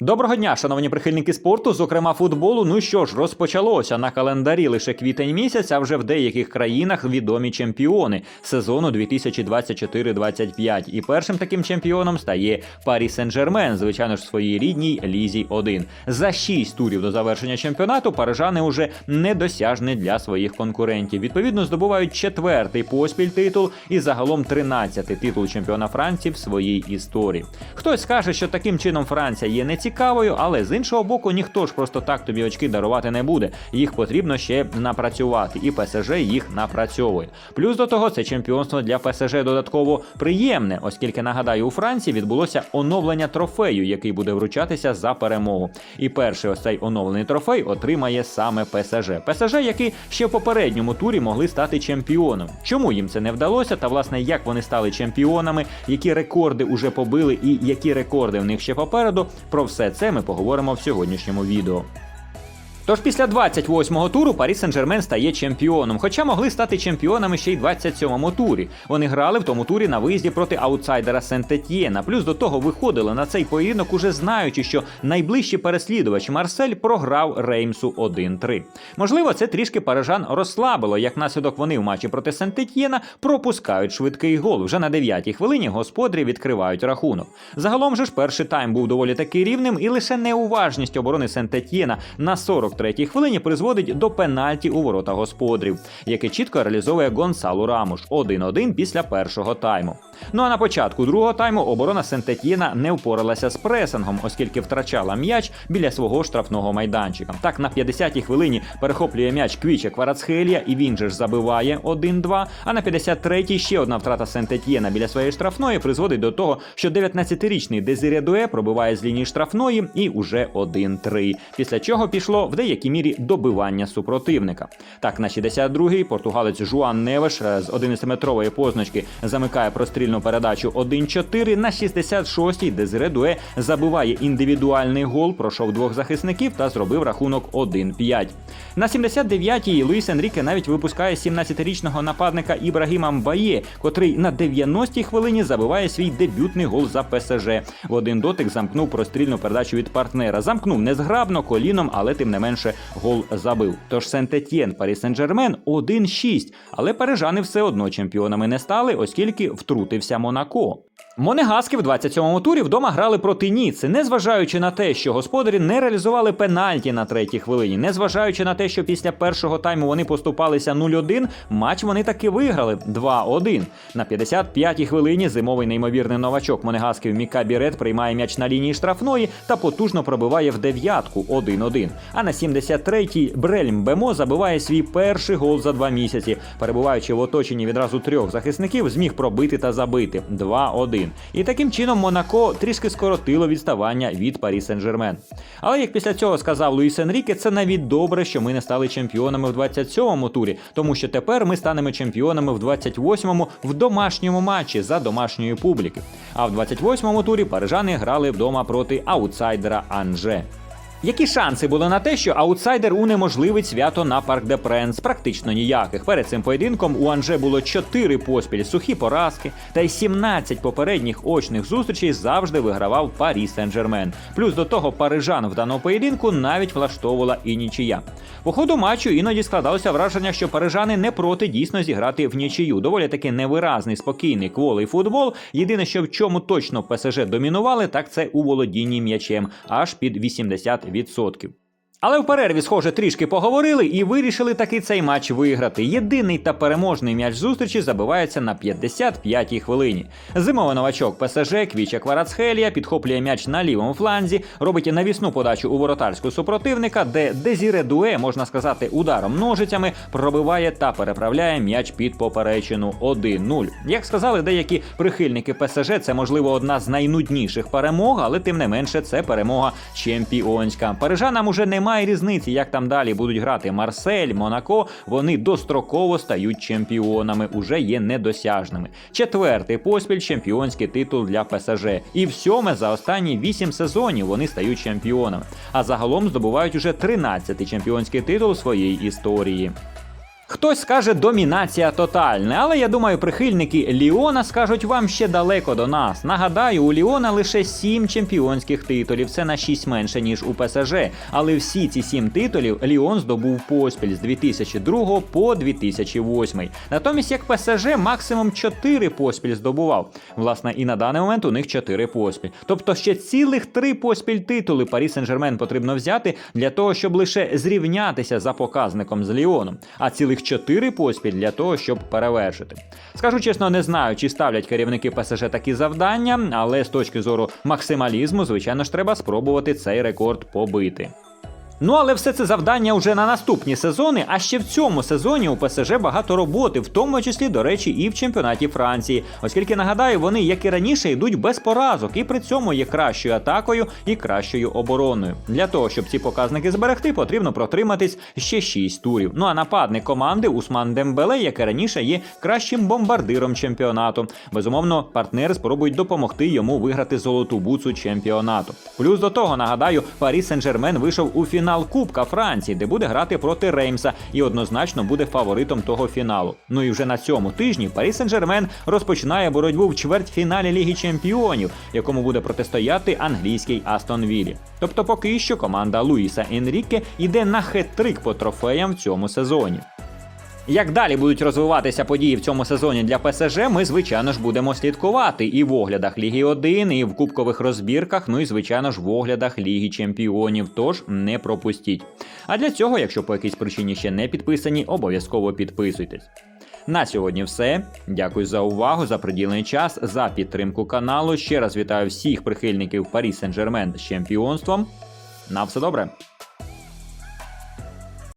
Доброго дня, шановні прихильники спорту, зокрема футболу. Ну що ж, розпочалося на календарі лише квітень місяць, а вже в деяких країнах відомі чемпіони сезону 2024-25. І першим таким чемпіоном стає Парі Сен-Жермен, звичайно ж, в своїй рідній Лізі 1. За шість турів до завершення чемпіонату парижани уже недосяжні для своїх конкурентів. Відповідно, здобувають четвертий поспіль титул і загалом 13-й титул чемпіона Франції в своїй історії. Хтось скаже, що таким чином Франція є не цікавою, але з іншого боку, ніхто ж просто так тобі очки дарувати не буде. Їх потрібно ще напрацювати, і ПСЖ їх напрацьовує. Плюс до того, це чемпіонство для ПСЖ додатково приємне, оскільки нагадаю, у Франції відбулося оновлення трофею, який буде вручатися за перемогу. І перший ось цей оновлений трофей отримає саме ПСЖ. ПСЖ, які ще в попередньому турі могли стати чемпіоном. Чому їм це не вдалося? Та власне як вони стали чемпіонами, які рекорди уже побили, і які рекорди в них ще попереду. Про все це ми поговоримо в сьогоднішньому відео. Тож після 28-го туру Парі Сен-Жермен стає чемпіоном, хоча могли стати чемпіонами ще й 27-му турі. Вони грали в тому турі на виїзді проти аутсайдера Сент-Етьєна. Плюс до того виходили на цей поєдинок, уже знаючи, що найближчий переслідувач Марсель програв Реймсу 1-3. Можливо, це трішки парижан розслабило, як наслідок вони в матчі проти Сент-Етьєна пропускають швидкий гол. Вже на 9-й хвилині господарі відкривають рахунок. Загалом же ж перший тайм був доволі таки рівним, і лише неуважність оборони Сент-Етьєна на 40 43-й хвилині призводить до пенальті у ворота господарів, яке чітко реалізовує Гонсалу Рамуш 1-1 після першого тайму. Ну а на початку другого тайму оборона Сентетєна не впоралася з пресингом, оскільки втрачала м'яч біля свого штрафного майданчика. Так на 50-й хвилині перехоплює м'яч Квіче Кварацхелія, і він же ж забиває 1-2. А на 53-й ще одна втрата Сентетєна біля своєї штрафної призводить до того, що 19-річний Дезире Дуе пробиває з лінії штрафної і уже 1-3. Після чого пішло в деякій мірі добивання супротивника. Так, на 62-й португалець Жуан Невеш е, з 11-метрової позначки замикає прострільну передачу 1-4. На 66-й Дезире Дуе забиває індивідуальний гол, пройшов двох захисників та зробив рахунок 1-5. На 79-й Луїс Енріке навіть випускає 17-річного нападника Ібрагіма Мбає, котрий на 90-й хвилині забиває свій дебютний гол за ПСЖ. В один дотик замкнув прострільну передачу від партнера. Замкнув незграбно коліном, але тим не менше гол забив. Тож Сент-Етьєн, Парі Сен-Жермен 1-6. Але парижани все одно чемпіонами не стали, оскільки втрутився Монако. Монегаски в 27-му турі вдома грали проти Ніци, незважаючи на те, що господарі не реалізували пенальті на третій хвилині, незважаючи на те, що після першого тайму вони поступалися 0-1, матч вони таки виграли 2-1. На 55-й хвилині зимовий неймовірний новачок Монегасків Міка Бірет приймає м'яч на лінії штрафної та потужно пробиває в дев'ятку 1-1. А на 73-й Брельм Бемо забиває свій перший гол за два місяці, перебуваючи в оточенні відразу трьох захисників, зміг пробити та забити 2-1. І таким чином Монако трішки скоротило відставання від Парі Сен-Жермен. Але як після цього сказав Луїс Енріке, це навіть добре, що ми не стали чемпіонами в 27-му турі, тому що тепер ми станемо чемпіонами в 28-му в домашньому матчі за домашньої публіки. А в 28-му турі парижани грали вдома проти аутсайдера Анже. Які шанси були на те, що аутсайдер унеможливить свято на Парк де Пренс? Практично ніяких. Перед цим поєдинком у Анже було 4 поспіль сухі поразки, та й 17 попередніх очних зустрічей завжди вигравав Парі Сен-Жермен. Плюс до того парижан в даному поєдинку навіть влаштовувала і нічия. По ходу матчу іноді складалося враження, що парижани не проти дійсно зіграти в нічию. Доволі таки невиразний, спокійний кволий футбол. Єдине, що в чому точно ПСЖ домінували, так це у володінні м'ячем аж під 80%. Відсотків. Але в перерві, схоже, трішки поговорили і вирішили таки цей матч виграти. Єдиний та переможний м'яч зустрічі забивається на 55-й хвилині. Зимовий новачок ПСЖ Квіча Кварацхелія підхоплює м'яч на лівому фланзі, робить навісну подачу у воротарську супротивника, де Дезіре Дуе, можна сказати, ударом ножицями пробиває та переправляє м'яч під поперечину 1-0. Як сказали деякі прихильники ПСЖ, це можливо одна з найнудніших перемог, але тим не менше це перемога чемпіонська. Парижанам уже немає різниці, як там далі будуть грати Марсель, Монако. Вони достроково стають чемпіонами, уже є недосяжними. Четвертий поспіль чемпіонський титул для ПСЖ. І в сьоме за останні вісім сезонів вони стають чемпіонами. А загалом здобувають уже 13-й чемпіонський титул своєї історії. Хтось скаже домінація тотальна, але я думаю, прихильники Ліона скажуть вам ще далеко до нас. Нагадаю, у Ліона лише 7 чемпіонських титулів, це на 6 менше ніж у ПСЖ. Але всі ці 7 титулів Ліон здобув поспіль з 2002 по 2008. Натомість, як ПСЖ, максимум 4 поспіль здобував. Власне, і на даний момент у них 4 поспіль. Тобто ще цілих 3 поспіль титули Парі Сен-Жермен потрібно взяти для того, щоб лише зрівнятися за показником з Ліоном. А цілих 4 поспіль для того, щоб перевершити. Скажу чесно, не знаю, чи ставлять керівники ПСЖ такі завдання, але з точки зору максималізму, звичайно ж, треба спробувати цей рекорд побити. Ну, але все це завдання вже на наступні сезони. А ще в цьому сезоні у ПСЖ багато роботи, в тому числі, до речі, і в чемпіонаті Франції. Оскільки нагадаю, вони, як і раніше, йдуть без поразок, і при цьому є кращою атакою і кращою обороною. Для того, щоб ці показники зберегти, потрібно протриматись ще 6 турів. Ну а нападник команди Усман Дембеле, як і раніше, є кращим бомбардиром чемпіонату. Безумовно, партнери спробують допомогти йому виграти золоту буцу чемпіонату. Плюс до того, нагадаю, Парі Сен-Жермен вийшов у фінал Кубка Франції, де буде грати проти Реймса, і однозначно буде фаворитом того фіналу. Ну і вже на цьому тижні Парі Сен-Жермен розпочинає боротьбу в чвертьфіналі Ліги Чемпіонів, якому буде протистояти англійський Астон Віллі. Тобто, поки що команда Луїса Енріке йде на хет-трик по трофеям в цьому сезоні. Як далі будуть розвиватися події в цьому сезоні для ПСЖ, ми звичайно ж будемо слідкувати і в оглядах Ліги 1, і в кубкових розбірках, ну і звичайно ж в оглядах Ліги Чемпіонів. Тож не пропустіть. А для цього, якщо по якійсь причині ще не підписані, обов'язково підписуйтесь. На сьогодні все. Дякую за увагу, за приділений час, за підтримку каналу. Ще раз вітаю всіх прихильників Парі Сен-Жермен з чемпіонством. На все добре.